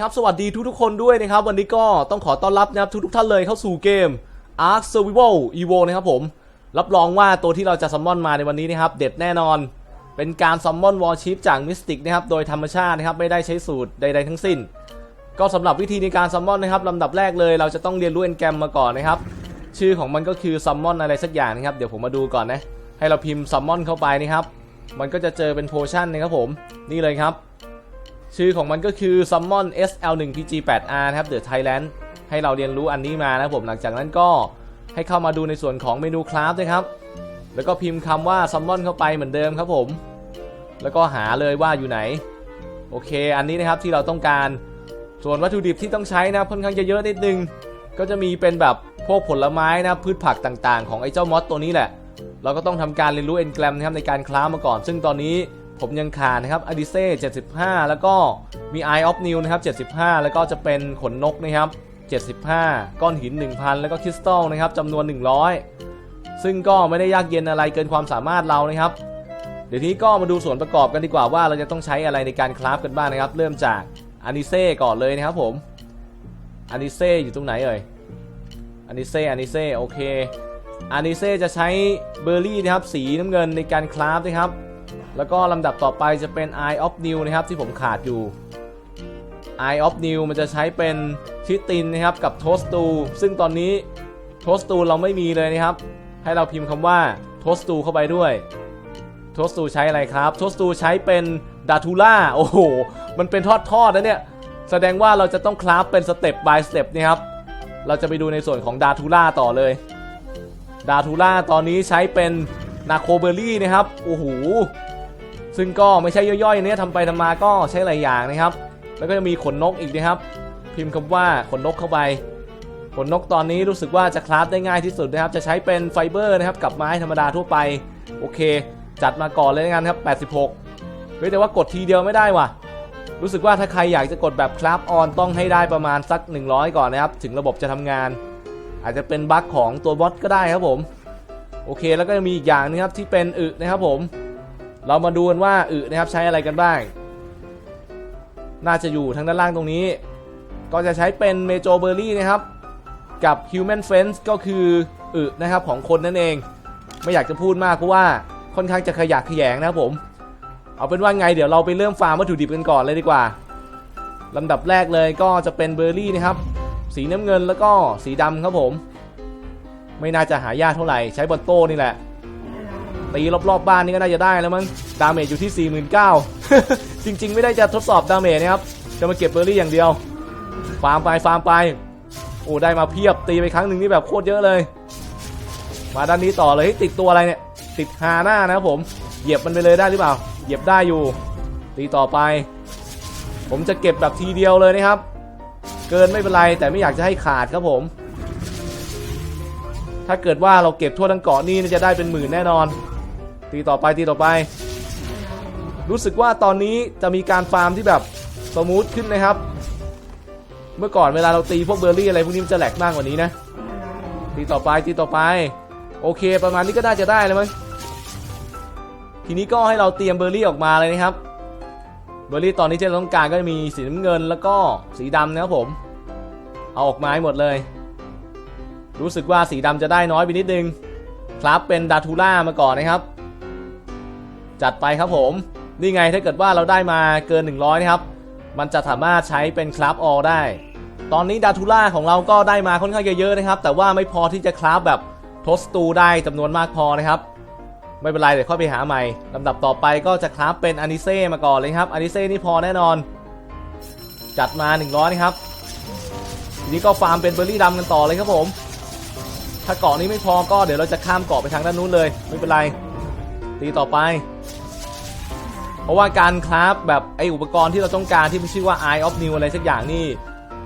ครับ สวัสดีทุกทุกๆคนด้วยนะครับ วันนี้ก็ต้องขอต้อนรับนะครับทุกทุกๆท่านเลยเข้าสู่เกม Ark Survival Evo นะครับผม รับรองว่าตัวที่เราจะซัมมอนมาในวันนี้นะครับ เด็ดแน่นอน เป็นการซัมมอนวอลชิปจากมิสติกนะครับ โดยธรรมชาตินะครับ ไม่ได้ใช้สูตรใดๆทั้งสิ้น ก็สำหรับวิธีในการซัมมอนนะครับลำดับแรกเลย เราจะต้องเรียนรู้เอนแกรมมาก่อนนะครับ ชื่อของมันก็คือซัมมอนอะไรสักอย่างนะครับ เดี๋ยวผมมาดูก่อนนะ ให้เราพิมพ์ซัมมอนเข้าไปนะครับ มันก็จะเจอเป็นโพชั่นนะครับผม นี่เลยครับ ชื่อของมันก็คือ Summon SL1PG8R นะครับ The Thailand ให้เราเรียนรู้อันนี้มานะครับผมหลังจากนั้นก็ให้เข้ามาดูในส่วนของเมนูคราฟด้วยครับ แล้วก็พิมพ์คำว่า Summon เข้าไปเหมือนเดิมครับผม แล้วก็หาเลยว่าอยู่ไหน โอเค อันนี้นะครับที่เราต้องการส่วนวัตถุดิบที่ต้องใช้นะค่อนข้างจะเยอะนิดนึง ก็จะมีเป็นแบบพวกผลไม้นะพืชผักต่างๆ ของไอ้เจ้ามอสตัวนี้แหละ เราก็ต้องทำการเรียนรู้เอนแกรมนะครับในการคล้ามาก่อน ซึ่งตอนนี้ ผมยังขาดนะครับอดิเซ่75 แล้วก็มี Eye of New นะครับ 75 แล้วก็จะเป็นขนนกนะครับ 75 ก้อนหิน 1,000 แล้วก็คริสตัลนะครับจำนวน 100 ซึ่งก็ไม่ได้ยากเย็นอะไรเกินความสามารถเรานะครับ เดี๋ยวนี้ก็มาดูส่วนประกอบกันดีกว่าว่าเราจะต้องใช้อะไรในการคราฟกันบ้างนะครับ เริ่มจากอานิเซ่ก่อนเลยนะครับผมอานิเซ่อยู่ตรงไหนเอ่ยอานิเซ่อานิเซ่โอเคอานิเซ่จะใช้เบอร์รี่นะครับสีน้ำเงินในการคราฟนะครับ แล้วก็ลำดับต่อไปจะเป็น Eye of New นะครับที่ผมขาดอยู่ Eye of New มันจะใช้เป็นชิตินนะครับกับโทสตูซึ่งตอนนี้โทสตูเราไม่มีเลยนะครับ ให้เราพิมพ์คำว่าโทสตูเข้าไปด้วยโทสตูใช้อะไรครับโทสตูใช้เป็นดาทูล่าโอ้โห มันเป็นทอดทอดๆนะเนี่ย แสดงว่าเราจะต้องคราฟเป็นสเต็ป by สเต็ปนะครับ เราจะไปดูในส่วนของดาทูล่าต่อเลย ดาทูล่าตอนนี้ใช้เป็นนาโคเบอรี่นะครับ โอ้โห ซึ่งก็ไม่ใช่ย่อยๆเนี่ยทำไปทำมาก็ใช้หลายอย่างนะครับ แล้วก็จะมีขนนกอีกนะครับ พิมพ์คำว่าขนนกเข้าไปขนนกตอนนี้รู้สึกว่าจะคราฟได้ง่ายที่สุดนะครับ จะใช้เป็นไฟเบอร์นะครับกับไม้ธรรมดาทั่วไป โอเค จัดมาก่อนเลยกันครับ 86เฮ้ยแต่ว่ากดทีเดียวไม่ได้ว่ะ รู้สึกว่าถ้าใครอยากจะกดแบบคราฟออนต้องให้ได้ประมาณสัก 100 ก่อนนะครับ ถึงระบบจะทำงาน อาจจะเป็นบั๊กของตัวบอทก็ได้ครับผม โอเคแล้วก็มีอีกอย่างนึงครับที่เป็นอึนะครับผม เรามาดูกันว่าอึนะครับใช้อะไรกันบ้าง น่าจะอยู่ทางด้านล่างตรงนี้ ก็จะใช้เป็นเมโจเบอร์รี่นะครับ กับ Human Fence ก็คืออึนะครับของคนนั่นเอง ไม่อยากจะพูดมากเพราะว่าค่อนข้างจะขยักขยงนะครับผม เอาเป็นว่าไงเดี๋ยวเราไปเริ่มฟาร์มวัตถุดิบกันก่อนเลยดีกว่าลำดับแรกเลยก็จะเป็นเบอร์รี่นะครับ สีน้ำเงินแล้วก็สีดำครับผม ไม่น่าจะหายากเท่าไหร่ใช้บอลโต้นี่แหละ ตีรอบๆบบ้านนี่ก็น่าจะได้แล้วมั้งดาเมจอยู่ที่ 49,000 จริง ๆ ไม่ได้จะทดสอบดาเมจนะครับจะมาเก็บเบอร์รี่อย่างเดียวฟาร์มไปฟาร์มไปโอ้ได้มาเพียบตีไปครั้งหนึ่งนี่แบบโคตรเยอะเลย มาด้านนี้ต่อเลยเฮ้ติดตัวอะไรเนี่ย ติดฮาหน้านะครับผมเหยียบมันไปเลยได้หรือเปล่า เหยียบได้อยู่ ตีต่อไป ผมจะเก็บแบบทีเดียวเลยนะครับ เกินไม่เป็นไรแต่ไม่อยากจะให้ขาดครับผม ถ้าเกิดว่าเราเก็บทั่วทั้งเกาะนี่จะได้เป็นหมื่นแน่นอน ตีต่อไปตีต่อไป รู้สึกว่าตอนนี้จะมีการฟาร์มที่แบบสมูทขึ้นนะครับ เมื่อก่อนเวลาเราตีพวกเบอร์รี่อะไรพวกนี้มันจะแหลกมากกว่านี้นะ ตีต่อไปตีต่อไป โอเค ประมาณนี้ก็น่าจะได้แล้วมั้งทีนี้ก็ให้เราเตรียมเบอร์รี่ออกมาเลยนะครับ เบอร์รี่ตอนนี้ที่เราต้องการก็จะมีสีน้ำเงินแล้วก็สีดำนะครับผม เอาออกมาให้หมดเลย รู้สึกว่าสีดำจะได้น้อยไปนิดนึง ครับเป็นดาทูล่ามาก่อนนะครับ จัดไปครับผม นี่ไงถ้าเกิดว่าเราได้มาเกิน 100 นะครับ มันจะสามารถใช้เป็นคราฟออลได้ ตอนนี้ดาทูล่าของเราก็ได้มาค่อนข้างเยอะๆนะครับ แต่ว่าไม่พอที่จะคราฟแบบทสตูได้จำนวนมากพอนะครับ ไม่เป็นไรเดี๋ยวค่อยไปหาใหม่ลำดับต่อไปก็จะคราฟเป็นอานิเซ่มาก่อนเลยครับอานิเซ่นี่พอแน่นอน จัดมา 100นะครับทีนี้ก็ฟาร์มเป็นเบอร์รี่ดำกันต่อเลยครับผม ถ้าเกาะนี้ไม่พอก็เดี๋ยวเราจะข้ามเกาะไปทางด้านนู้นเลย ไม่เป็นไร ตีต่อไป เพราะว่าการคราฟแบบไออุปกรณ์ที่เราต้องการที่มันชื่อว่า Eye of New อะไรสักอย่างนี่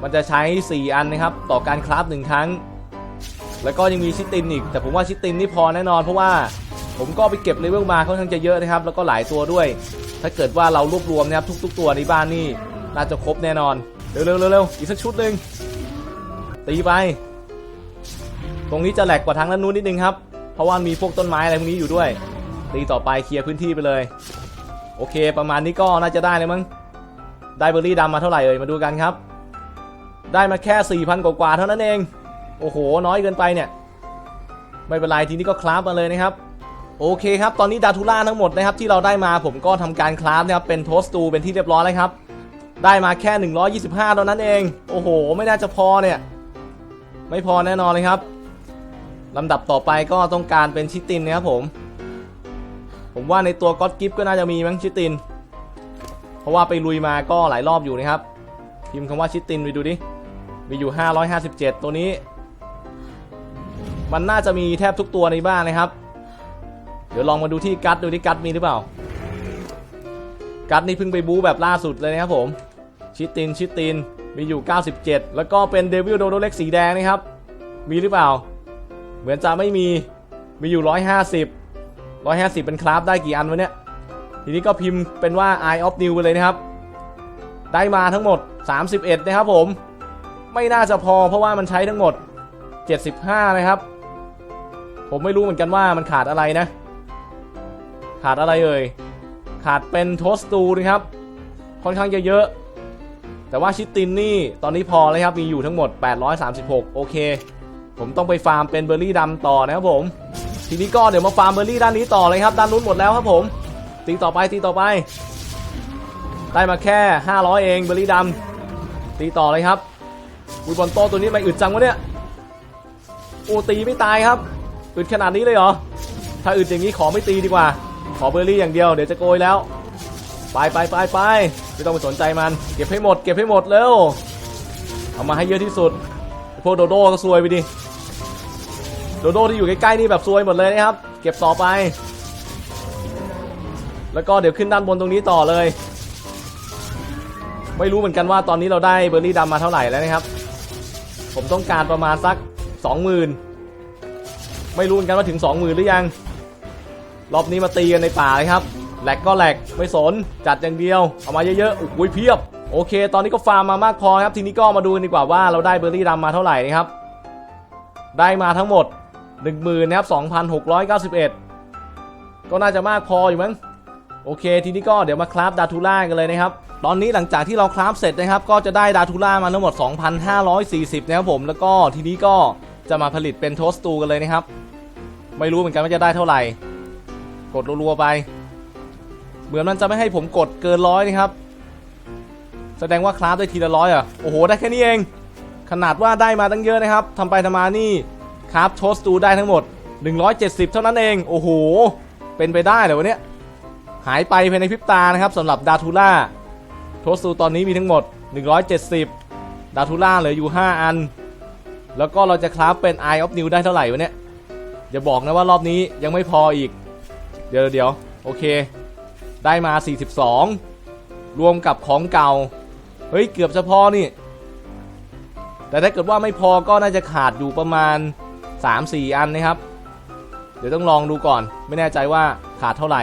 มันจะใช้ 4 อันนะครับ ต่อการคราฟหนึ่งครั้ง แล้วก็ยังมีชิตินอีก แต่ผมว่าชิตินนี่พอแน่นอน เพราะว่าผมก็ไปเก็บเลเวลมาค่อนข้างจะเยอะนะครับ แล้วก็หลายตัวด้วย ถ้าเกิดว่าเรารวบรวมนะครับทุก ๆ ตัวในบ้านนี่น่าจะครบแน่นอน เร็วๆเร็วๆอีกสักชุดหนึ่งตีไป ตรงนี้จะแหลกกว่าทางด้านนู้นนิดนึงครับ เพราะว่ามีพวกต้นไม้อะไรพวกนี้อยู่ด้วย ตีต่อไปเคลียร์พื้นที่ไปเลย โอเค ประมาณนี้ก็น่าจะได้เลยมั้งได้เบอร์รี่ดำมาเท่าไหร่เอ่ยมาดูกันครับ ได้มาแค่4,000กว่าเท่านั้นเอง โอ้โห น้อยเกินไปเนี่ย ไม่เป็นไรทีนี้ก็คราฟมาเลยนะครับ โอเคครับ ตอนนี้ดาทูล่าทั้งหมดนะครับที่เราได้มาผมก็ทำการคราฟนะครับเป็นโทสตูเป็นที่เรียบร้อยแล้วครับ ได้มาแค่ 125เท่านั้นเอง โอ้โห ไม่น่าจะพอเนี่ย ไม่พอแน่นอนเลยครับลำดับต่อไปก็ต้องการเป็นชิตินนะครับผม ผมว่าในตัวก็อดกิฟก็น่าจะมีมั้งชิติน เพราะว่าไปลุยมาก็หลายรอบอยู่นะครับ พิมพ์คำว่าชิตินไปดูดิ มีอยู่ 557 ตัวนี้ มันน่าจะมีแทบทุกตัวในบ้านเลยครับ เดี๋ยวลองมาดูที่กัดดูที่กัดมีหรือเปล่า กัดนี่เพิ่งไปบู๊แบบล่าสุดเลยนะครับผม ชิตินชิตินมีอยู่ 97 แล้วก็เป็นเดวิลโดโดเล็กสีแดงนะครับ มีหรือเปล่า เหมือนจะไม่มี มีอยู่ 150 150เป็นคราฟได้กี่อันวะเนี่ย ทีนี้ก็พิมพ์เป็นว่า Eye of New ไปเลยนะครับ ได้มาทั้งหมด 31 นะครับผม ไม่น่าจะพอเพราะว่ามันใช้ทั้งหมด 75 นะครับ ผมไม่รู้เหมือนกันว่ามันขาดอะไรนะ ขาดอะไรเอ่ย ขาดเป็นโทสตูนะครับ ค่อนข้างจะเยอะ แต่ว่าชิตตินนี่ตอนนี้พอเลยครับ มีอยู่ทั้งหมด 836 โอเค ผมต้องไปฟาร์มเป็นเบอร์รี่ดำต่อนะครับผม ทีนี้ก็เดี๋ยวมาฟาร์มเบอร์รี่ด้านนี้ต่อเลยครับ ด้านนู้นหมดแล้วครับผม ตีต่อไปตีต่อไป ได้มาแค่ 500 เองเบอร์รี่ดำตีต่อเลยครับอุยบอลโตตัวนี้ไม่อึดจังวะเนี่ยโอตีไม่ตายครับอึดขนาดนี้เลยเหรอ ถ้าอึดอย่างนี้ขอไม่ตีดีกว่า ขอเบอร์รี่อย่างเดียวเดี๋ยวจะโกยแล้ว ไปไปไปไปไม่ต้องไปสนใจมัน เก็บให้หมด เก็บให้หมดเร็วเอามาให้เยอะที่สุดพวกโดโด้ก็ซวยไปดิ โดโดที่อยู่ใกล้ๆนี่แบบซวยหมดเลยนะครับ เก็บต่อไป แล้วก็เดี๋ยวขึ้นด้านบนตรงนี้ต่อเลย ไม่รู้เหมือนกันว่าตอนนี้เราได้เบอร์รี่ดำมาเท่าไหร่แล้วนะครับ ผมต้องการประมาณสัก20,000ไม่รู้เหมือนกันว่าถึง20,000หรือยัง รอบนี้มาตีกันในป่าเลยครับแหลกก็แหลกไม่สนจัดอย่างเดียว เอามาเยอะๆอุ้ยเพียบ โอเค ตอนนี้ก็ฟาร์มมามากพอครับ ทีนี้ก็มาดูกันดีกว่าว่าเราได้เบอร์รี่ดำมาเท่าไหร่นะครับ ได้มาทั้งหมด 10,000นะครับ2,691ก็น่าจะมากพออยู่มั้งโอเค ทีนี้ก็เดี๋ยวมาคราฟดาทูล่ากันเลยนะครับ ตอนนี้หลังจากที่เราคราฟเสร็จนะครับ ก็จะได้ดาทูล่ามาทั้งหมด 2,540 นะครับผม แล้วก็ทีนี้ก็จะมาผลิตเป็นโทสตูกันเลยนะครับ ไม่รู้เหมือนกันว่าจะได้เท่าไหร่ กดรัวๆไป เหมือนมันจะไม่ให้ผมกดเกินร้อยนะครับ แสดงว่าคราฟได้ทีละร้อยอะ โอ้โห ได้แค่นี้เอง ขนาดว่าได้มาตั้งเยอะนะครับทำไปทำมานี่ คราฟโทสตูได้ทั้งหมด 170 เท่านั้นเอง โอ้โห เป็นไปได้เหรอวะเนี่ย หายไปภายในพริบตานะครับสำหรับดาทูล่าโทสตูตอนนี้มีทั้งหมด 170 ดาทูล่าเหลืออยู่ 5 อัน แล้วก็เราจะคราฟเป็น Eye of New ได้เท่าไหร่วะเนี่ย อย่าบอกนะว่ารอบนี้ยังไม่พออีก เดี๋ยวเดี๋ยวโอเค ได้มา 42 รวมกับของเก่า เฮ้ย เกือบจะพอนี่ แต่ถ้าเกิดว่าไม่พอก็น่าจะขาดอยู่ประมาณ 3-4 อันนะครับ เดี๋ยวต้องลองดูก่อน ไม่แน่ใจว่าขาดเท่าไหร่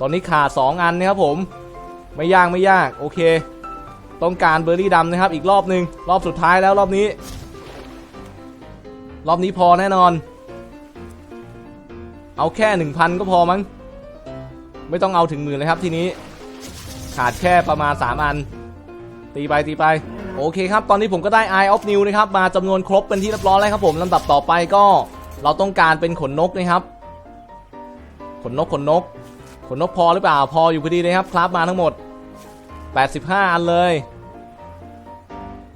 ตอนนี้ขาด 2 อันนะครับผม ไม่ยากไม่ยาก โอเค ต้องการเบอร์รี่ดำนะครับ อีกรอบหนึ่งรอบสุดท้ายแล้วรอบนี้ รอบนี้พอแน่นอน เอาแค่ 1,000 ก็พอมั้ง ไม่ต้องเอาถึงหมื่นเลยครับทีนี้ ขาดแค่ประมาณ 3 อัน ตีไปตีไป โอเคครับ ตอนนี้ผมก็ได้ Eye of New นะครับ มาจำนวนครบเป็นที่เรียบร้อยแล้วครับผมลำดับต่อไปก็เราต้องการเป็นขนนกนะครับ ขนนกขนนก ขนนกพอหรือเปล่า พออยู่พอดีเลยครับ คราฟมาทั้งหมด 85 อันเลย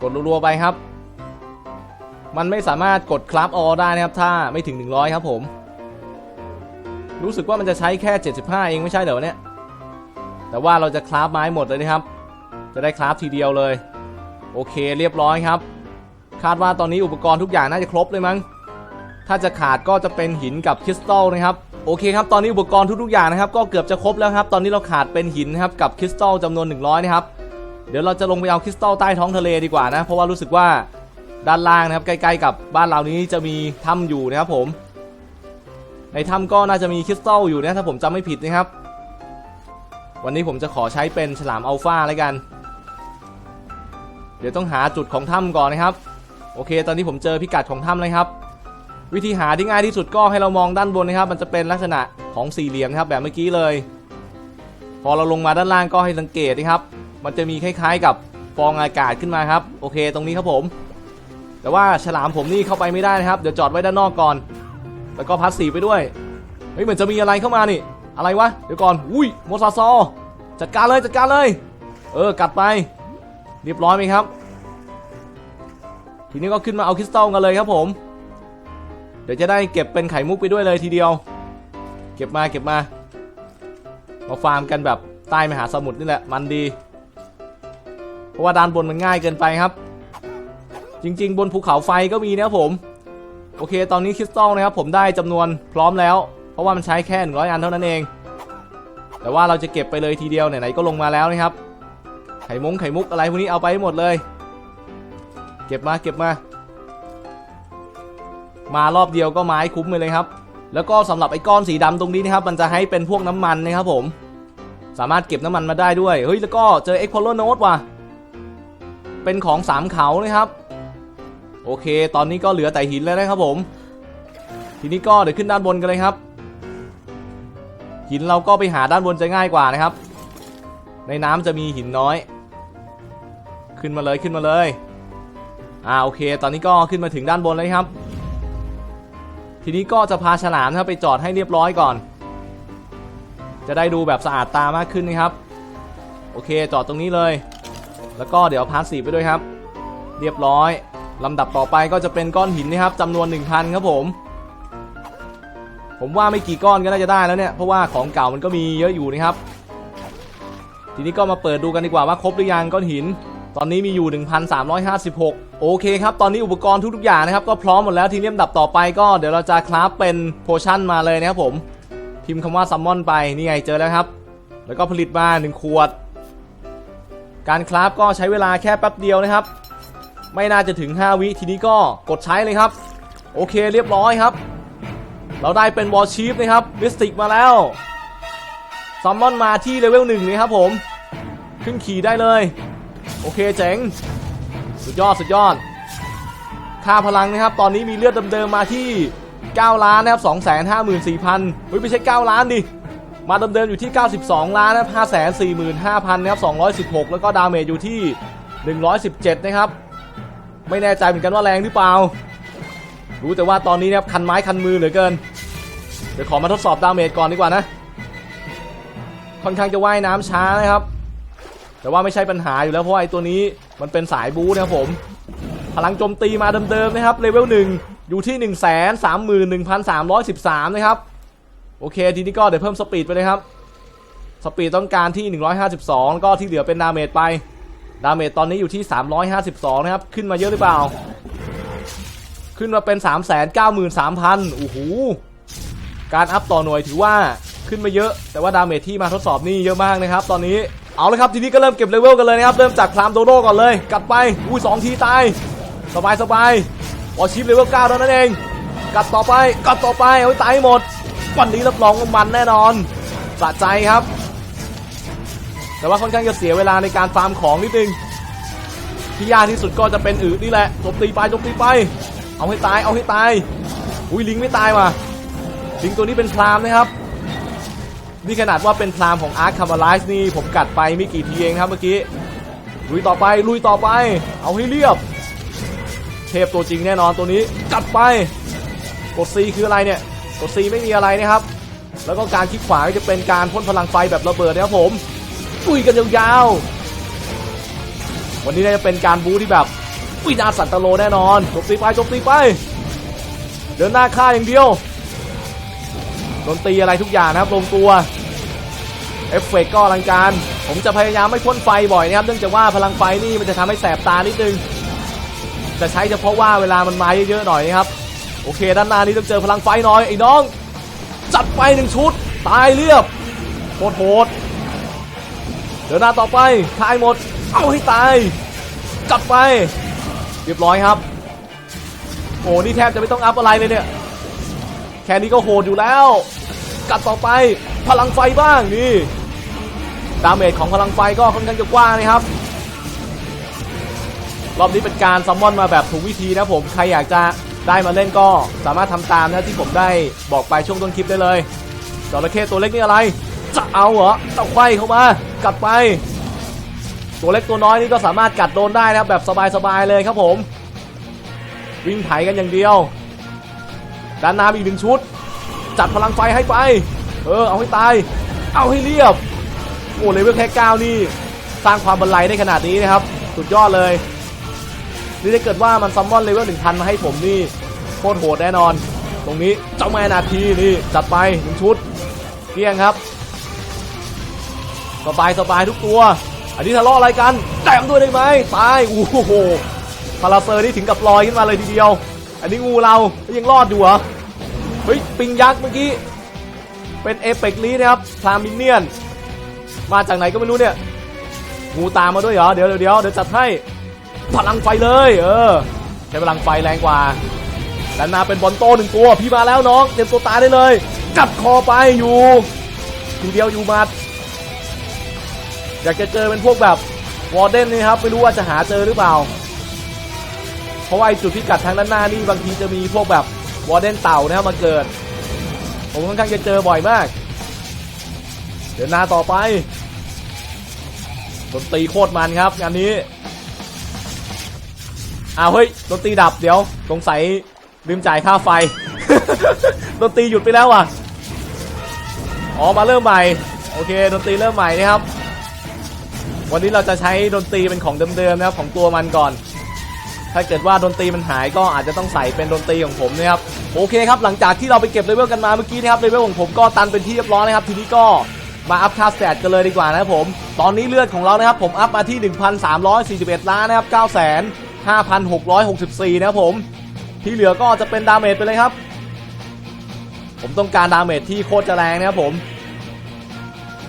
กดรัวๆไปครับ มันไม่สามารถกดคราฟออได้นะครับ ถ้าไม่ถึง 100 ครับผม รู้สึกว่ามันจะใช้แค่ 75 เองไม่ใช่เหรอเนี่ย แต่ว่าเราจะคราฟไม้หมดเลยนะครับ จะได้คราฟทีเดียวเลย โอเคเรียบร้อยครับ คาดว่าตอนนี้อุปกรณ์ทุกอย่างน่าจะครบเลยมั้ง ถ้าจะขาดก็จะเป็นหินกับคริสตัลนะครับ โอเคครับ ตอนนี้อุปกรณ์ทุกๆอย่างนะครับ ก็เกือบจะครบแล้วครับ ตอนนี้เราขาดเป็นหินนะครับกับคริสตัลจำนวน 100 นะครับ เดี๋ยวเราจะลงไปเอาคริสตัลใต้ท้องทะเลดีกว่านะ เพราะว่ารู้สึกว่าด้านล่างนะครับใกล้ๆกับบ้านเรานี้จะมีถ้ำอยู่นะครับผม ในถ้ำก็น่าจะมีคริสตัลอยู่นะถ้าผมจำไม่ผิดนะครับ วันนี้ผมจะขอใช้เป็นฉลามอัลฟาแล้วกัน เดี๋ยวต้องหาจุดของถ้ำก่อนนะครับ โอเค ตอนนี้ผมเจอพิกัดของถ้ำเลยครับ วิธีหาที่ง่ายที่สุดก็ให้เรามองด้านบนนะครับ มันจะเป็นลักษณะของสี่เหลี่ยมนะครับ แบบเมื่อกี้เลย พอเราลงมาด้านล่างก็ให้สังเกตนะครับ มันจะมีคล้ายๆกับฟองอากาศขึ้นมาครับ โอเค ตรงนี้ครับผม แต่ว่าฉลามผมนี่เข้าไปไม่ได้นะครับ เดี๋ยวจอดไว้ด้านนอกก่อน แล้วก็พัสสีไปด้วย เฮ้ย เหมือนจะมีอะไรเข้ามานี่ อะไรวะ เดี๋ยวก่อน อุ้ย โมซาซอ จัดการเลย จัดการเลย เออ กัดไป เรียบร้อยไหมครับ ทีนี้ก็ขึ้นมาเอาคริสตัลกันเลยครับผม เดี๋ยวจะได้เก็บเป็นไข่มุกไปด้วยเลยทีเดียว เก็บมาเก็บมา มาฟาร์มกันแบบใต้มหาสมุทรนี่แหละมันดี เพราะว่าด้านบนมันง่ายเกินไปครับ จริง ๆ บนภูเขาไฟก็มีนะครับผม โอเค ตอนนี้คริสตัลนะครับผมได้จำนวนพร้อมแล้ว เพราะว่ามันใช้แค่100อันเท่านั้นเอง แต่ว่าเราจะเก็บไปเลยทีเดียวไหนๆก็ลงมาแล้วนะครับ ไข่มงไข่มุกอะไรพวกนี้เอาไปหมดเลย เก็บมาเก็บมา มารอบเดียวก็ไม้คุ้มเลยครับ แล้วก็สำหรับไอ้ก้อนสีดำตรงนี้นะครับ มันจะให้เป็นพวกน้ำมันนะครับผม สามารถเก็บน้ำมันมาได้ด้วย เฮ้ยแล้วก็เจอ Explorer Note ว่ะ เป็นของสามเขานะครับ โอเค ตอนนี้ก็เหลือแต่หินแล้วนะครับผม ทีนี้ก็เดี๋ยวขึ้นด้านบนกันเลยครับ หินเราก็ไปหาด้านบนจะง่ายกว่านะครับในน้ำจะมีหินน้อย ขึ้นมาเลยขึ้นมาเลยอ่าโอเค ตอนนี้ก็ขึ้นมาถึงด้านบนเลยครับ ทีนี้ก็จะพาฉลามนะครับไปจอดให้เรียบร้อยก่อน จะได้ดูแบบสะอาดตามากขึ้นนะครับ โอเคจอดตรงนี้เลย แล้วก็เดี๋ยวพาสีไปด้วยครับ เรียบร้อยลำดับต่อไปก็จะเป็นก้อนหินนะครับจำนวน 1,000 ครับผม ผมว่าไม่กี่ก้อนก็น่าจะได้แล้วเนี่ย เพราะว่าของเก่ามันก็มีเยอะอยู่นะครับ ทีนี้ก็มาเปิดดูกันดีกว่าว่าครบหรือยังก้อนหิน ตอนนี้มีอยู่ 1,356 โอเคครับ ตอนนี้อุปกรณ์ทุกๆอย่างนะครับ ก็พร้อมหมดแล้วทีนี้ลำดับต่อไปก็เดี๋ยวเราจะคราฟเป็นโพชั่นมาเลยนะครับผม พิมพ์คำว่าซัมมอนไป นี่ไงเจอแล้วครับ แล้วก็ผลิตมา 1 ขวด การคราฟก็ใช้เวลาแค่แป๊บเดียวนะครับ ไม่น่าจะถึง 5 วิทีนี้ก็กดใช้เลยครับ โอเคเรียบร้อยครับ เราได้เป็นวอลชีฟนะครับมิสติกมาแล้วซัมมอนมาที่เลเวลหนึ่งนะครับผม ขึ้นขี่ได้เลย โอเคเจ๋ง สุดยอดสุดยอด ค่าพลังนะครับ ตอนนี้มีเลือดเดิมๆมาที่ 9 ล้านนะครับ254,000เฮ้ยไม่ใช่ 9 ล้านดิ มาเดิมๆอยู่ที่ 92 ล้านนะครับ545,000นะครับ216 แล้วก็ดาเมจอยู่ที่ 117 นะครับ ไม่แน่ใจเหมือนกันว่าแรงหรือเปล่า รู้แต่ว่าตอนนี้นะครับคันไม้คันมือเหลือเกิน เดี๋ยวขอมาทดสอบดาเมจก่อนดีกว่านะ ค่อนข้างจะว่ายน้ำช้านะครับ แต่ว่าไม่ใช่ปัญหาอยู่แล้วเพราะไอ้ตัวนี้มันเป็นสายบูนะครับผม พลังโจมตีมาเดิมๆนะครับเลเวล1อยู่ที่ 1 3 1 3 1 3 นะครับ โอเคทีนี้ก็เดี๋ยวเพิ่มสปีดไปเลยครับ สปีดต้องการที่ 152 ก็ที่เหลือเป็นดาเมจไป ดาเมจตอนนี้อยู่ที่ 352 นะครับ ขึ้นมาเยอะหรือเปล่า ขึ้นมาเป็น 393,000โอ้โหการอัพต่อหน่วยถือว่าขึ้นมาเยอะ แต่ว่าดาเมจที่มาทดสอบนี่เยอะมากนะครับ ตอนนี้ เอาลยครับทีนี้ก็เริ่มเก็บเลเวลกันเลยนะครับ เริ่มจากพรามโดโดก่อนเลยกัดไปอุ้ยสองทีตายสบายสบายพอชิปเลเวลเก้าเท่านั้นเอง กัดต่อไปกัดต่อไปเอาตายหมด วันนี้รับรองว่ามันแน่นอนสะใจครับ แต่ว่าค่อนข้างจะเสียเวลาในการฟาร์มของนิดนึงที่ยากที่สุดก็จะเป็นอืดนี่แหละจมตีไปจมตีไป เอาให้ตายเอาให้ตายอุ้ยลิงไม่ตายว่ะลิงตัวนี้เป็นพรามนะครับ นี่ขนาดว่าเป็นพรามของอาร์คคาร์มาไลส์นี่ผมกัดไปไม่กี่ทีเองครับเมื่อกี้ลุยต่อไปลุยต่อไป เอาให้เรียบ เทพตัวจริงแน่นอนตัวนี้กัดไปกด C คืออะไรเนี่ยกด C ไม่มีอะไรนะครับ แล้วก็การคลิกขวาก็จะเป็นการพ่นพลังไฟแบบระเบิดนะครับผมอุ้ยกันยาวๆวันนี้น่าจะเป็นการบู๊ที่แบบวินาสันตโลแน่นอนจบตีไปจบตีไป เดินหน้าฆ่าอย่างเดียว ดนตรีอะไรทุกอย่างนะครับลงตัวเอฟเฟกต์ก็อลังการ ผมจะพยายามไม่พ่นไฟบ่อยนะครับ เนื่องจากว่าพลังไฟนี่มันจะทำให้แสบตานิดนึง จะใช้เฉพาะว่าเวลามันมาเยอะๆหน่อยนะครับ โอเค ด้านหน้านี้ต้องเจอพลังไฟน่อยไอ้น้อง จัดไปหนึ่งชุด ตายเรียบโหดโหดเดินหน้าต่อไปทายหมด เอาให้ตายกลับไป เรียบร้อยครับ โอ้นี่แทบจะไม่ต้องอัพอะไรเลยเนี่ย แค่นี้ก็โหดอยู่แล้ว กัดต่อไป พลังไฟบ้างนี่ดาเมจของพลังไฟก็ค่อนข้างจะกว้างนะครับ รอบนี้เป็นการซัมมอนมาแบบถูกวิธีนะผม ใครอยากจะได้มาเล่นก็สามารถทำตามนะที่ผมได้บอกไปช่วงต้นคลิปได้เลยจระเข้ตัวเล็กนี่อะไร จะเอาเหรอต้องไขว้เข้ามา กัดไป ตัวเล็กตัวน้อยนี่ก็สามารถกัดโดนได้นะครับแบบสบายๆเลยครับผม วิ่งไถกันอย่างเดียวด้านหน้ามีอีกหนึ่งชุด จัดพลังไฟให้ไป เออ เอาให้ตาย เอาให้เรียบ โอ้เลเวลแค่เก้านี่ สร้างความบันไลได้ขนาดนี้นะครับ สุดยอดเลย นี่ถ้าเกิดว่ามันซัมมอนเลเวลหนึ่งพันมาให้ผมนี่โคตรโหดแน่นอน ตรงนี้เจ้าแม่นาทีนี่จัดไปหนึ่งชุดเกี้ยงครับ สบายสบายทุกตัว อันนี้ทะเลาะอะไรกันแต้มด้วยได้ไหมตายโอ้โหพาราเซอร์นี่ถึงกับลอยขึ้นมาเลยทีเดียว อันนี้งูเรายังรอดอยู่เหรอ เฮ้ย ปิงยักษ์เมื่อกี้ เป็นเอเปกลีนะครับพามินเนียน มาจากไหนก็ไม่รู้เนี่ย งูตามมาด้วยเหรอ เดี๋ยวเดี๋ยวเดี๋ยวจัดให้ พลังไฟเลย เออ ใช้พลังไฟแรงกว่าด้านหน้าเป็นบอลโตหนึ่งตัว พี่มาแล้วน้อง เตรียมตัวตายได้เลย กัดคอไปอยู่ทีเดียวอยู่มัด อยากจะเจอเป็นพวกแบบวอร์เดนนี่ครับ ไม่รู้ว่าจะหาเจอหรือเปล่า เพราะไอจุดพิกัดทางด้านหน้านี่บางทีจะมีพวกแบบ วอร์เดนเต่านะครับมาเกิด ผมค่อนข้างจะเจอบ่อยมาก เดี๋ยวหน้าต่อไปดนตรีโคตรมันครับงานนี้อ้าวเฮ้ยดนตรีดับเดี๋ยวสงสัยลืมจ่ายค่าไฟดนตรีหยุดไปแล้วอะอ๋อมาเริ่มใหม่โอเคดนตรีเริ่มใหม่นะครับ วันนี้เราจะใช้ดนตรีเป็นของเดิมๆนะครับของตัวมันก่อน ถ้าเกิดว่าดนตรีมันหายก็อาจจะต้องใส่เป็นดนตรีของผมนะครับโอเคครับหลังจากที่เราไปเก็บเลเวลกันมาเมื่อกี้นะครับเลเวลของผมก็ตันเป็นที่เรียบร้อยนะครับทีนี้ก็มาอัพค่าสแตทกันเลยดีกว่านะครับผมตอนนี้เลือดของเรานะครับผมอัพมาที่ 1,341 ล้านนะครับ9 5,664 นะครับผม ที่เหลือก็จะเป็นดาเมจไปเลยครับ ผมต้องการดาเมจที่โคตรจะแรงนะครับผม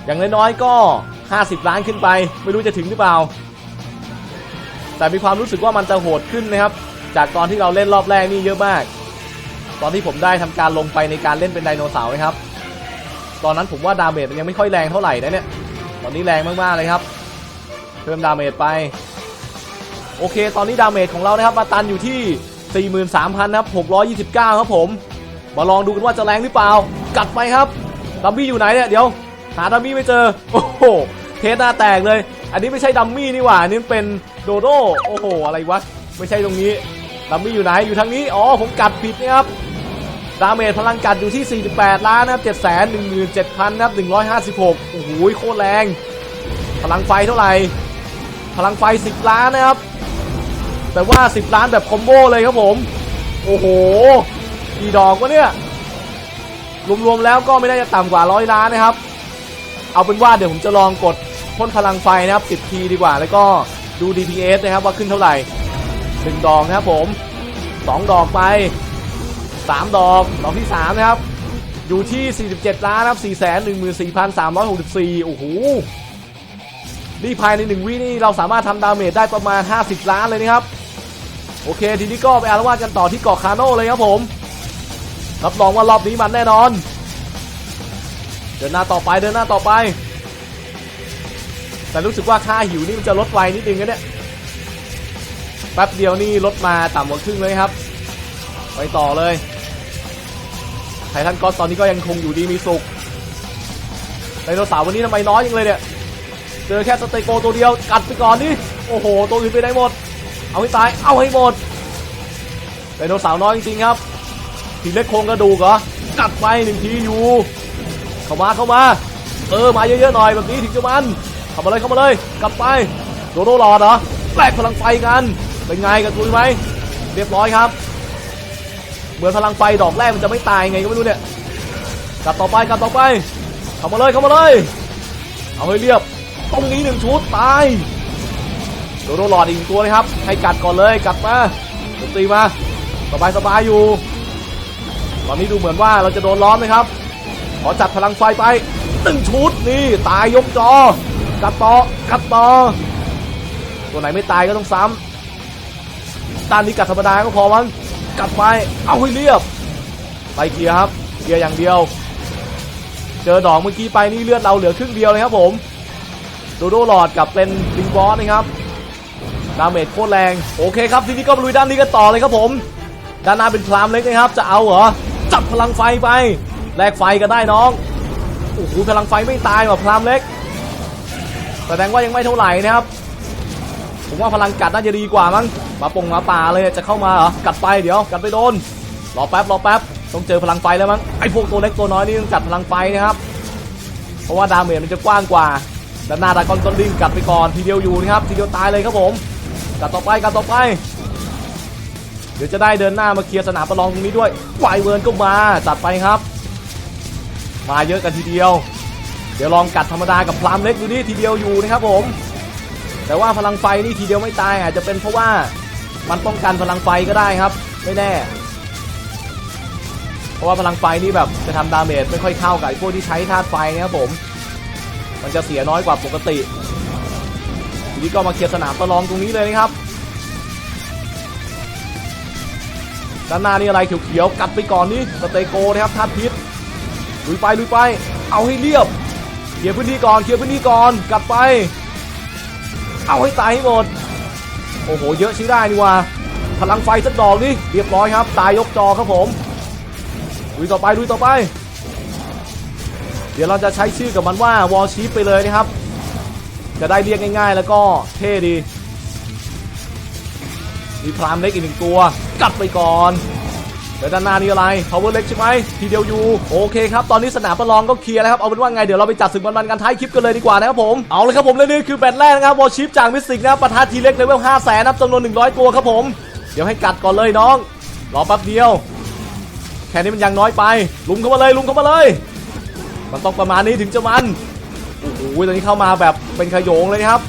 อย่างน้อยๆก็ 50 ล้านขึ้นไป ไม่รู้จะถึงหรือเปล่า แต่มีความรู้สึกว่ามันจะโหดขึ้นนะครับ จากตอนที่เราเล่นรอบแรกนี่เยอะมาก ตอนที่ผมได้ทำการลงไปในการเล่นเป็นไดโนเสาร์นะครับ ตอนนั้นผมว่าดาเมจมันยังไม่ค่อยแรงเท่าไหร่นะเนี่ย ตอนนี้แรงมากๆเลยครับ เพิ่มดาเมจไป โอเค ตอนนี้ดาเมจของเรานะครับมาตันอยู่ที่ 43,000นะครับ629 ครับผม มาลองดูกันว่าจะแรงหรือเปล่า กัดไปครับดัมมี่อยู่ไหนเนี่ย เดี๋ยว หาดัมมี่ไม่เจอ โอ้โห เทสหน้าแตกเลย อันนี้ไม่ใช่ดัมมี่นี่หว่าอันนี้เป็นโดโดโอ้โห อะไรวะ ไม่ใช่ตรงนี้ดัมมี่อยู่ไหนอยู่ทางนี้ อ๋อ ผมกัดผิดนะครับดาเมจพลังกัดอยู่ที่ 48 ล้านนะครับ7 1 7 0 0 0นะครับ 156 โอ้โห โคตรแรง พลังไฟเท่าไหร่ พลังไฟ 10 ล้านนะครับ แต่ว่า 10 ล้านแบบคอมโบเลยครับผม โอ้โห กี่ดอกวะเนี่ย รวมๆแล้วก็ไม่น่าจะต่ำกว่าร้อยล้านนะครับ เอาเป็นว่าเดี๋ยวผมจะลองกด พ่นพลังไฟนะครับ 10 ทีดีกว่า แล้วก็ดู DPS นะครับว่าขึ้นเท่าไหร่หนึ่งดอกนะครับผมสองดอกไปสามดอก ดอกที่สามนะครับ อยู่ที่ 47 ล้านนะครับ 414,364 โอ้โห นี่ภายในหนึ่งวินี่เราสามารถทำดาเมจได้ประมาณ 50 ล้านเลยนะครับ โอเค ทีนี้ก็ไปอารวาสกันต่อที่เกาะคาโน่เลยครับผม รับรองว่ารอบนี้มันแน่นอน เดินหน้าต่อไป เดินหน้าต่อไป แต่รู้สึกว่าค่าหิวนี่มันจะลดไวนิดนึงนะเนี่ยแป๊บเดียวนี่ลดมาต่ำกว่าครึ่งเลยครับ ไปต่อเลยไททันก็ตตอนนี้ก็ยังคงอยู่ดีมีสุขไดโนเสาร์วันนี้ทำไมน้อยจังเลยเนี่ย เจอแค่สเตโกตัวเดียวกัดไปก่อนนี่โอ้โห ตัวอื่นไปได้หมด เอาให้ตาย เอาให้หมดไดโนเสาร์น้อยจริงๆครับทีเล็กโครงกระดูกเหรอ กัดไปหนึ่งทีอยู่ เข้ามาเข้ามา เออ มาเยอะๆหน่อยแบบนี้ถึงจะมัน เข้ามาเลยเข้ามาเลย กลับไปโดโดหลอดเหรอแลกพลังไฟกันเป็นไงกันตุยไหมเรียบร้อยครับ เหมือนพลังไฟดอกแรกมันจะไม่ตายไงก็ไม่รู้เนี่ยกลับต่อไปกลับต่อไป เข้ามาเลยเข้ามาเลย เอาให้เรียบตรงนี้หนึ่งชุดตายโดโดหลอดอีกหนึ่งตัวเลยครับ ให้กัดก่อนเลยกัดมาดตีมาสบายสบายอยู่ตอนนี้ดูเหมือนว่าเราจะโดนล้อมนะครับ ขอจัดพลังไฟไปหนึ่งชุดนี่ตายยกจอ กัดต่อกัดต่อตัวไหนไม่ตายก็ต้องซ้ำด้านนี้กัดธรรมดาก็พอมั้งกัดไปเอาให้เรียบ ไปเคลียร์ครับเคลียร์อย่างเดียว เจอดอกเมื่อกี้ไปนี่เลือดเราเหลือครึ่งเดียวเลยครับผมโดโดหลอดกับเป็นลิงบอสนะครับดาเมจโคตรแรงโอเคครับทีนี้ก็ลุยด้านนี้กันต่อเลยครับผม ด้านหน้าเป็นพรามเล็กนะครับ จะเอาเหรอจับพลังไฟไปแลกไฟกันได้น้องโอ้โหพลังไฟไม่ตายว่ะพรามเล็ก แสดงว่ายังไม่เท่าไหร่นะครับ ผมว่าพลังกัดน่าจะดีกว่ามั้งมาปงมาป่าเลยจะเข้ามาเหรอกัดไปเดี๋ยวกัดไปโดนรอแป๊บรอแป๊บต้องเจอพลังไฟแล้วมั้งไอพวกตัวเล็กตัวน้อยนี่ต้องจัดพลังไฟนะครับ เพราะว่าดาเมจมันจะกว้างกว่าด้านหน้าดากอนต้นลิงกัดไปก่อนทีเดียวอยู่นะครับทีเดียวตายเลยครับผมกัดต่อไปกัดต่อไป เดี๋ยวจะได้เดินหน้ามาเคลียร์สนามประลองตรงนี้ด้วยไวเวิร์นก็มาจัดไปครับ มาเยอะกันทีเดียว เดี๋ยวลองกัดธรรมดากับพรามเล็กดูนี่ทีเดียวอยู่นะครับผม แต่ว่าพลังไฟนี่ทีเดียวไม่ตายอาจจะเป็นเพราะว่ามันป้องกันพลังไฟก็ได้ครับ ไม่แน่ เพราะว่าพลังไฟนี่แบบจะทำดาเมจไม่ค่อยเข้ากับไอ้พวกที่ใช้ธาตุไฟนะครับผม มันจะเสียน้อยกว่าปกติทีนี้ก็มาเคลียร์สนามประลองตรงนี้เลยนะครับด้านหน้านี่อะไรเขียวๆกัดไปก่อนนี่สเตโกนะครับธาตุพิษลุยไปลุยไป เอาให้เรียบ เคลียร์พื้นที่ก่อนเคลียร์พื้นที่ก่อนกัดไป เอาให้ตายให้หมด โอ้โห เยอะใช้ได้นี่ว่าพลังไฟสักดอกนี่เรียบร้อยครับ ตายยกจอครับผมลุยต่อไปลุยต่อไป เดี๋ยวเราจะใช้ชื่อกับมันว่าวอลชีฟไปเลยนะครับ จะได้เรียกง่ายๆ แล้วก็เท่ดี มีพรามเล็กอีกหนึ่งตัวกัดไปก่อน แล้วด้านหน้านี่อะไร power เล็กใช่ไหมทีเดียวอยู่โอเคครับตอนนี้สนามประลองก็เคลียร์แล้วครับเอาเป็นว่าไงเดี๋ยวเราไปจัดศึกมันๆกันท้ายคลิปกันเลยดีกว่านะครับผมเอาเลยครับผมและนี่คือแบตแรกนะครับวอลชิปจากมิสติกนะครับประทะทีเล็กเลเวล5แสนนับจำนวน 100 ตัวครับผม เดี๋ยวให้กัดก่อนเลยน้อง รอแป๊บเดียว แค่นี้มันยังน้อยไป ลุมเข้ามาเลยลุมเข้ามาเลย มันต้องประมาณนี้ถึงจะมันโอ้โหตอนนี้เข้ามาแบบเป็นขยงเลยครับ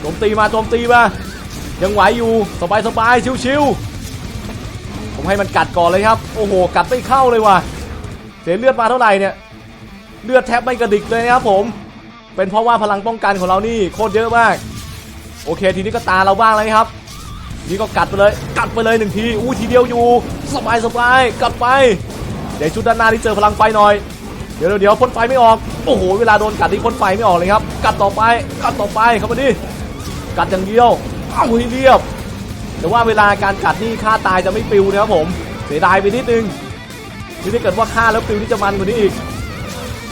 โจมตีมาโจมตีมายังไหวอยู่สบายสบายๆชิวๆ ผมให้มันกัดก่อนเลยครับ โอ้โห กัดไม่เข้าเลยว่ะ เสียเลือดมาเท่าไหร่เนี่ย เลือดแทบไม่กระดิกเลยนะครับผม เป็นเพราะว่าพลังป้องกันของเรานี่โคตรเยอะมาก โอเค ทีนี้ก็ตาเราบ้างเลยครับ นี่ก็กัดไปเลย กัดไปเลยหนึ่งที อู้ทีเดียวอยู่ สบายสบายกัดไป เดี๋ยวชุดด้านหน้าที่เจอพลังไฟหน่อย เดี๋ยวเดี๋ยวพ่นไฟไม่ออก โอ้โห เวลาโดนกัดที่พ่นไฟไม่ออกเลยครับ กัดต่อไป กัดต่อไปเข้ามาดิ กัดอย่างเดียว เอาให้เรียบ แต่ว่าเวลาการกัดนี่ค่าตายจะไม่ปิวนะครับผมเสียดายไปนิดนึงนี่ถ้าเกิดว่าฆ่าแล้วปิวนี่จะมันกว่านี้อีก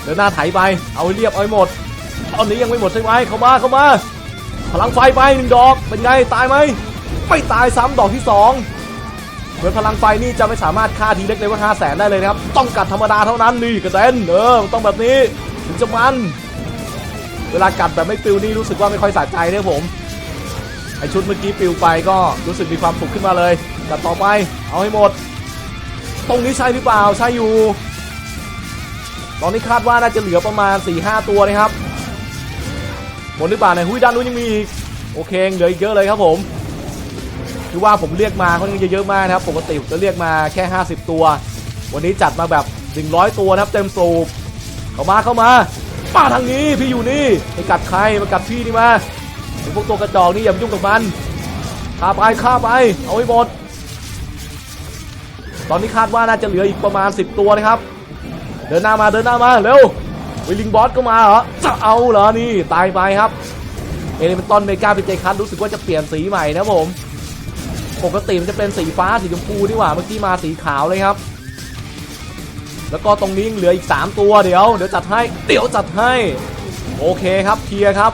เดินหน้าไถไป เอาเรียบเอาให้หมด ตอนนี้ยังไม่หมดใช่ไหมเข้ามาเข้ามา พลังไฟไปหนึ่งดอก เป็นไงตายไหม ไม่ตายซ้ำดอกที่สองเหมือนพลังไฟนี่จะไม่สามารถฆ่าทีเล็กเลยว่าห้าแสนได้เลยนะครับ ต้องกัดธรรมดาเท่านั้นนี่กระเด็นเออต้องแบบนี้ถึงจะมัน เวลากัดแบบไม่ปิวนี่รู้สึกว่าไม่ค่อยสะใจเนี่ยผม ไอชุดเมื่อกี้ปิวไปก็รู้สึกมีความสุขขึ้นมาเลยกัดต่อไปเอาให้หมด ตรงนี้ใช่หรือเปล่าใช่อยู่ ตอนนี้คาดว่าน่าจะเหลือประมาณ 4-5 ตัวนะครับหมดหรือเปล่าเนี่ยหุ้ยด้านนู้นยังมีอีกโอเคเหลืออีกเยอะเลยครับผมคือว่าผมเรียกมาค่อนข้างจะเยอะมากนะครับ ปกติผมจะเรียกมาแค่ 50 ตัว วันนี้จัดมาแบบ 100 ตัวนะครับ เต็มสูบเข้ามาเข้ามามาทางนี้พี่อยู่นี่ไปกัดใครมากัดพี่นี่มา พวกตัวกระจอกนี่อย่าไปยุ่งกับมันฆ่าไปฆ่าไป เอาให้หมด ตอนนี้คาดว่าน่าจะเหลืออีกประมาณ 10 ตัวนะครับ เดินหน้ามาเดินหน้ามาเร็ววิลลิงบอสก็มาเหรอ จะเอาเหรอนี่ตายไปครับ เอเลมนตอนเมกาเป็นเจคันรู้สึกว่าจะเปลี่ยนสีใหม่นะผม ปกติมันจะเป็นสีฟ้าสีชมพูนี่หว่าเมื่อกี้มาสีขาวเลยครับ แล้วก็ตรงนี้เหลืออีก 3 ตัวเดี๋ยว เดี๋ยวจัดให้ เดี๋ยวจัดให้ โอเคครับเคลียร์ครับ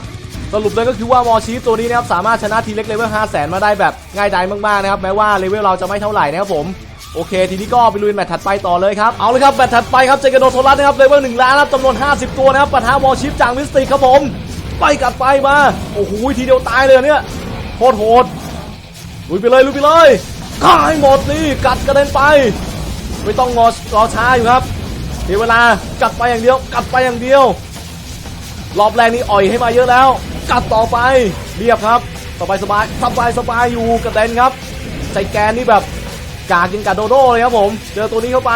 สรุปเลยก็คือว่ามอชีฟตัวนี้นะครับสามารถชนะทีเล็กเลเวล5 0 0 0 0 0มาได้แบบง่ายดายมากๆนะครับแม้ว่าเลเวลเราจะไม่เท่าไหร่นะครับผมโอเค ทีนี้ก็ไปลุยแมตช์ถัดไปต่อเลยครับ เอาเลยครับ แมตช์ถัดไปครับเจอกันโดโทรัสนะครับเลเวล1ล้านครับจำนวน 50 ตัวนะครับปะทะมอชีฟจากมิสติกครับผม ไปกัดไปมา โอ้โห ทีเดียวตายเลยเนี่ยโคตรโหดลุยไปเลยลุยไปเลยฆ่าให้หมดนี่กัดกระเด็นไป ไม่ต้องงอรอช้าอยู่ครับเสียวเวลากัดไปอย่างเดียว กัดไปอย่างเดียวรอบแรกนี้อ่อยให้มาเยอะแล้ว กัดต่อไปเรียบครับสบายสบายสบายสบายอยู่กระเด็นครับใจแกนนี่แบบกากยิงกัดโดโดเลยครับผม เจอตัวนี้เข้าไป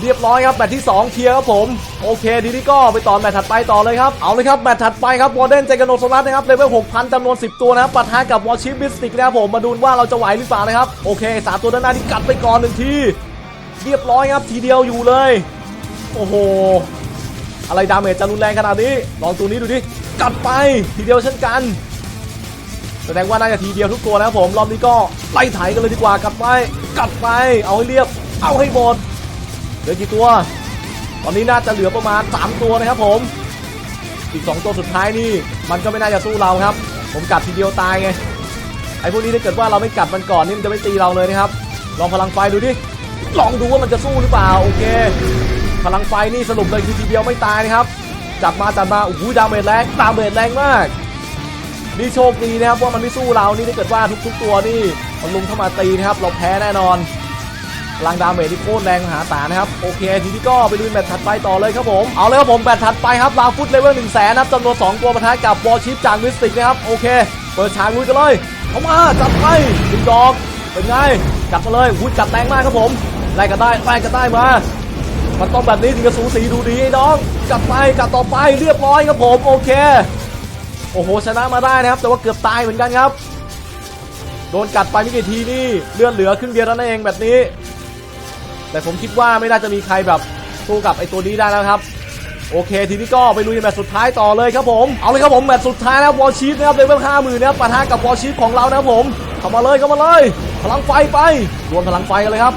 เรียบร้อยครับแมตช์ที่ 2 เคลียร์ครับผม โอเคทีนี้ก็ไปต่อแมตช์ถัดไปต่อเลยครับเอาเลยครับแมตช์ถัดไปครับวอร์เดนเจกันโนโซลัสนะครับเลเวล6,000จำนวน 10 ตัวนะครับปะทะกับวอชิปบิสติกนะครับผมมาดูว่าเราจะไหวหรือเปล่านะครับโอเคสามตัวด้านหน้าที่กัดไปก่อนหนึ่งทีเรียบร้อยครับทีเดียวอยู่เลย โอ้โหอะไรดาเมจจะรุนแรงขนาดนี้ลองตัวนี้ดูดิ กัดไปทีเดียวเช่นกัน แสดงว่าน่าจะทีเดียวทุกตัวนะครับผมรอบนี้ก็ไล่ไถกันเลยดีกว่ากัดไปกัดไป เอาให้เรียบ เอาให้หมดเหลือกี่ตัว ตอนนี้น่าจะเหลือประมาณ 3 ตัวนะครับผม อีก 2 ตัวสุดท้ายนี่ มันก็ไม่น่าจะสู้เราครับ ผมกัดทีเดียวตายไงไอ้พวกนี้ถ้าเกิดว่าเราไม่กัดมันก่อนนี่มันจะไม่ตีเราเลยนะครับ ลองพลังไฟดูดิลองดูว่ามันจะสู้หรือเปล่าโอเค พลังไฟนี่สรุปเลยคือทีเดียวไม่ตายนะครับ จับมาจับมาโอ้โหดาเมจแรงดาเมจแรงมากนี่โชคดีนะครับว่ามันไม่สู้เรานี่ถ้าเกิดว่าทุกๆตัวนี่มันลุมเข้ามาตีนะครับเราแพ้แน่นอนพลังดาเมจที่โคตรแรงมหาศาลนะครับโอเคทีนี้ก็ไปดูแมตช์ถัดไปต่อเลยครับผมเอาเลยครับผมแมตช์ถัดไปครับลาฟุตเลเวล1 0 0 0 0แสนนะครับจำนวน2ตัวปะทะกับวอลชิปจากมิสติกนะครับโอเค เปิดฉากลุยกันเลยเข้ามาจัดไปดึงดอกเป็นไงจัดมาเลยหุ้ยจัดแรงมากครับผมไล่กันได้ไล่กันได้มา มันต้องแบบนี้ถึงจะสูสีดูดีไอ้น้องจัดไปกัดต่อไปเรียบร้อยครับผมโอเคโอ้โหชนะมาได้นะครับ แต่ว่าเกือบตายเหมือนกันครับ โดนกัดไปไม่กี่ทีนี่เลือดเหลือครึ่งเดียวเท่านั้นเองแบบนี้ แต่ผมคิดว่าไม่น่าจะมีใครแบบสู้กับไอตัวนี้ได้แล้วครับโอเค ทีนี้ก็ไปลุยแมตช์สุดท้ายต่อเลยครับผมเอาเลยครับผมแมตช์สุดท้ายนะครับวอลชีฟนะครับเลเวลห้าหมื่นนะครับปะทะกับวอลชีฟของเรานะครับผมเข้ามาเลยเข้ามาเลย พลังไฟไปรวมพลังไฟกันเลยครับ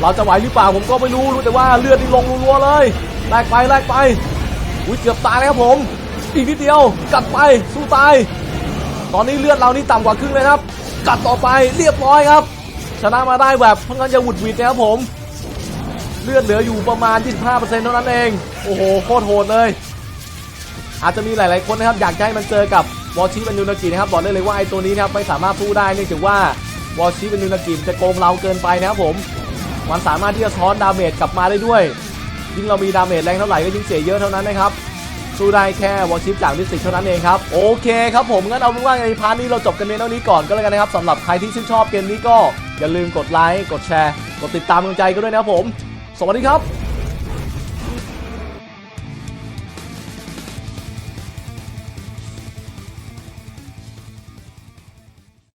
เราจะไหวหรือเปล่าผมก็ไม่รู้รู้แต่ว่าเลือดนี่ลงรัวๆเลยแลกไปแลกไปอุ้ยเกือบตายแล้วครับผม อีกนิดเดียวกัดไปสู้ตาย ตอนนี้เลือดเรานี่ต่ำกว่าครึ่งเลยครับ กัดต่อไปเรียบร้อยครับ ชนะมาได้แบบค่อนข้างจะหวุดหวิดนะครับผม เลือดเหลืออยู่ประมาณ 25%เท่านั้นเอง โอ้โหโคตรโหดเลย อาจจะมีหลาย ๆ คนนะครับอยากให้มันเจอกับวอชิเป็นยูนากินะครับบอกได้เลยว่าไอ้ตัวนี้นะครับไม่สามารถสู้ได้เนื่องจากว่าวอชิเป็นยูนากิจะโกงเราเกินไปนะครับผม มันสามารถที่จะช้อนดาเมจกลับมาได้ด้วย ยิ่งเรามีดาเมจแรงเท่าไหร่ก็ยิ่งเสียเยอะเท่านั้นนะครับสู้ได้แค่วอลชิปจากมิสติกเท่านั้นเองครับ โอเคครับผมงั้นเอาเป็นว่าในพาร์ทนี้เราจบกันเพียงเท่านี้ก่อนก็แล้วกันนะครับสำหรับใครที่ชื่นชอบเกมนี้ก็อย่าลืมกดไลค์กดแชร์ กดติดตามกำลังใจก็ด้วยนะครับผม สวัสดีครับ